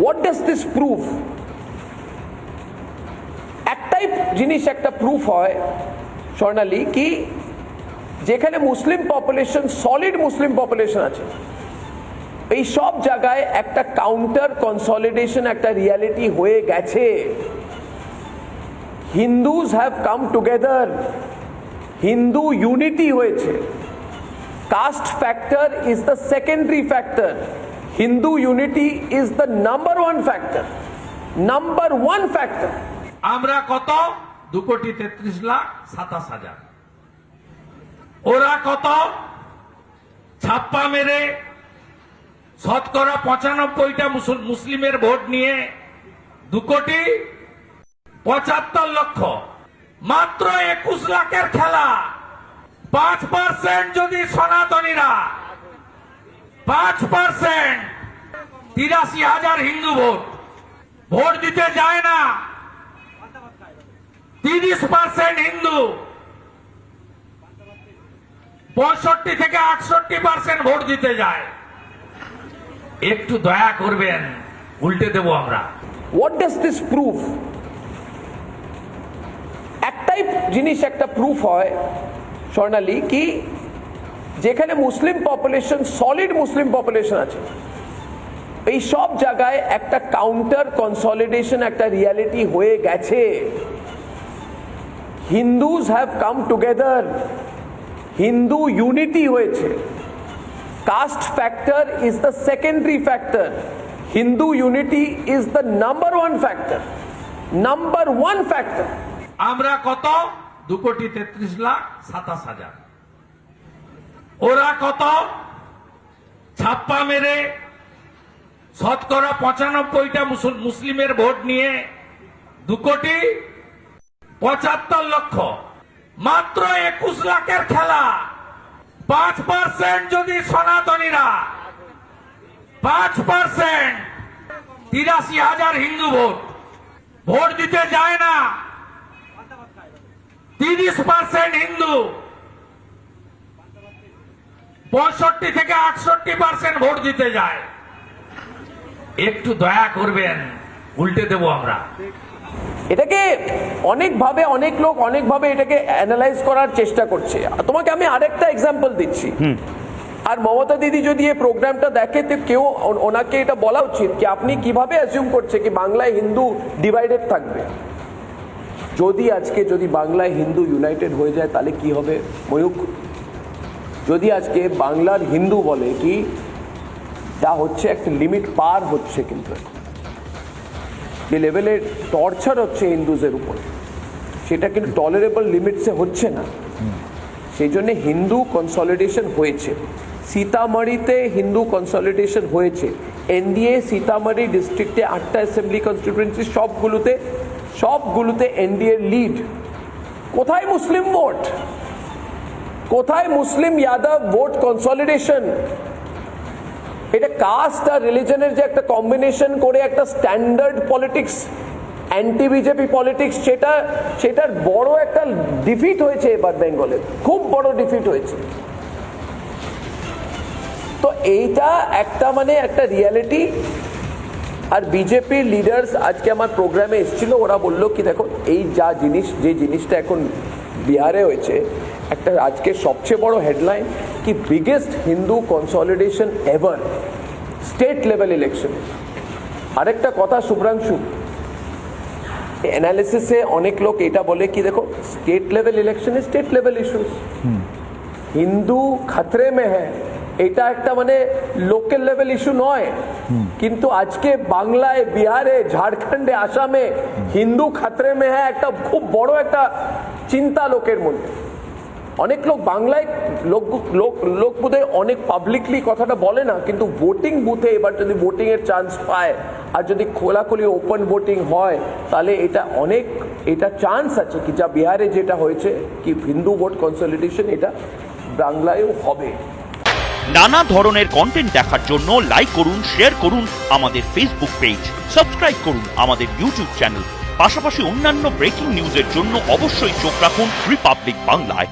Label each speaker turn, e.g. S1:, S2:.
S1: What does this proof একটাই জিনিস, একটা প্রুফ হয়, স্বর্ণালী, কি? যেখানে Muslim population solid Muslim population আছে। এই সব জায়গায় একটা কাউন্টার কনসলিডেশন একটা রিয়ালিটি হয়ে গেছে। Hindus have come together Hindu unity হয়েছে। Caste factor is the secondary factor Hindu unity is the number one factor number one factor
S2: আমরা কত? দু কোটি তেত্রিশ লাখ সাতাশ হাজার। ওরা কত? ছাপ্পা মেরে শতকরা পঁচানব্বইটা মুসল- মুসলিমের ভোট নিয়ে দু কোটি পঁচাত্তর লক্ষ। মাত্র একুশ লাখের খেলা। পাঁচ পার্সেন্ট যদি সনাতনীরা। পাঁচ পার্সেন্ট তিরাশি হাজার হিন্দু ভোট। ভোট দিতে যায় না। তিরিশ পার্সেন্ট হিন্দু। পঁয়ষট্টি থেকে আটষট্টি পার্সেন্ট ভোট দিতে যায়। একটু দয়া করবেন, উল্টে দেবো আমরা।
S1: হোয়াট ডাজ দিস প্রুফ একটাই জিনিস, একটা প্রুফ হয় স্বর্ণালী, কি যেখানে Muslim population solid Muslim population আছে। এই সব জায়গায় একটা কাউন্টার কনসলিডেশন একটা রিয়ালিটি হয়ে গেছে। Hindus have come together Hindu unity হয়েছে। Caste factor is the secondary factor Hindu unity is the number one factor number one factor
S2: আমরা কত? দু কোটি তেত্রিশ লাখ সাতাশ হাজার। ওরা কত? ছাপ্পা মেরে শতকরা পঁচানব্বইটা মুসলিমের ভোট নিয়ে দু কোটি পঁচাত্তর লক্ষ। মাত্র একুশ লাখের খেলা। পাঁচ পার্সেন্ট যদি সনাতনীরা, পাঁচ পার্সেন্ট তিরাশি হাজার হিন্দু ভোট। ভোট দিতে যায় না। তিরিশ পার্সেন্ট হিন্দু। পঁয়ষট্টি থেকে আটষট্টি পার্সেন্ট ভোট দিতে যায়। একটু দয়া করবেন উল্টে দেবো আমরা।
S1: এটাকে অনেকভাবে অনেক লোক অনেকভাবে এটাকে অ্যানালাইজ করার চেষ্টা করছে। তোমাকে আমি আরেকটা এক্সাম্পল দিচ্ছি। আর মমতা দিদি যদি এই প্রোগ্রামটা দেখে তো কেউ ওনাকে এটা বলা উচিত কি আপনি কীভাবে অ্যাজিউম করছে কি বাংলায় হিন্দু ডিভাইডেড থাকবে। যদি আজকে যদি বাংলায় হিন্দু ইউনাইটেড হয়ে যায় তাহলে কি হবে? ময়ূক যদি আজকে বাংলার হিন্দু বলে কি যা হচ্ছে একটা লিমিট পার হচ্ছে কিন্তু। যে লেভেলের টর্চার হচ্ছে হিন্দুজের উপর। সেটা কিন্তু টলারেবল লিমিটসে হচ্ছে না। সেই জন্যে হিন্দু কনসলিডেশন হয়েছে। সীতামারিতে হিন্দু কনসলিডেশন হয়েছে। এনডিএ সীতামারি ডিস্ট্রিক্টে আটটা অ্যাসেম্বলি কনস্টিটুয়েন্সি সবগুলোতে সবগুলোতে এনডিএ লিড কোথায় মুসলিম ভোট কোথায় মুসলিম যাদব ভোট কনসলিডেশন এটা কাস্ট আর রিলিজনের যে একটা কম্বিনেশন করে একটা standard politics anti BJP politics সেটা, সেটার বড় একটা ডিফিট হয়েছে এবার বেঙ্গলে। খুব বড় ডিফিট হয়েছে। তো এইটা একটা মানে একটা রিয়ালিটি আর বিজেপির লিডার্স আজকে আমার প্রোগ্রামে এসেছিল, ওরা বলল কি, দেখো, এই যা জিনিস, যে জিনিসটা এখন বিহারে হয়েছে, একটা আজকে সবচেয়ে বড় হেডলাইন কি biggest Hindu consolidation ever state level ইলেকশনে আরেকটা কথা শুভ্রাংশু অ্যানালিসিসে অনেক লোক এটা বলে কি দেখো স্টেট লেভেল ইলেকশনে স্টেট লেভেল ইস্যুস হিন্দু খাতরে মে হ্যাঁ এটা একটা মানে লোকাল লেভেল ইস্যু নয়। কিন্তু আজকে বাংলায় বিহারে ঝাড়খণ্ডে আসামে হিন্দু খাতরে মে হ্যাঁ একটা খুব বড় একটা চিন্তা লোকের মধ্যে। অনেক লোক বাংলায় লোক লোক লোক বোধহয় অনেক পাবলিকলি কথাটা বলে না, কিন্তু ভোটিং বুথে এবার যদি ভোটিং এর চান্স পায়, আর যদি খোলাখুলি ওপেন ভোটিং হয়, তাহলে এটা অনেক, এটা চান্স আছে কি, যা বিহারে যেটা হয়েছে, কি হিন্দু ভোট কনসলিডেশন এটা বাংলায়ও হবে।
S3: নানা ধরনের কন্টেন্ট দেখার জন্য লাইক করুন শেয়ার করুন আমাদের ফেসবুক পেজ সাবস্ক্রাইব করুন আমাদের ইউটিউব চ্যানেল পাশাপাশি অন্যান্য ব্রেকিং নিউজের জন্য অবশ্যই চোখ রাখুন রিপাবলিক বাংলায়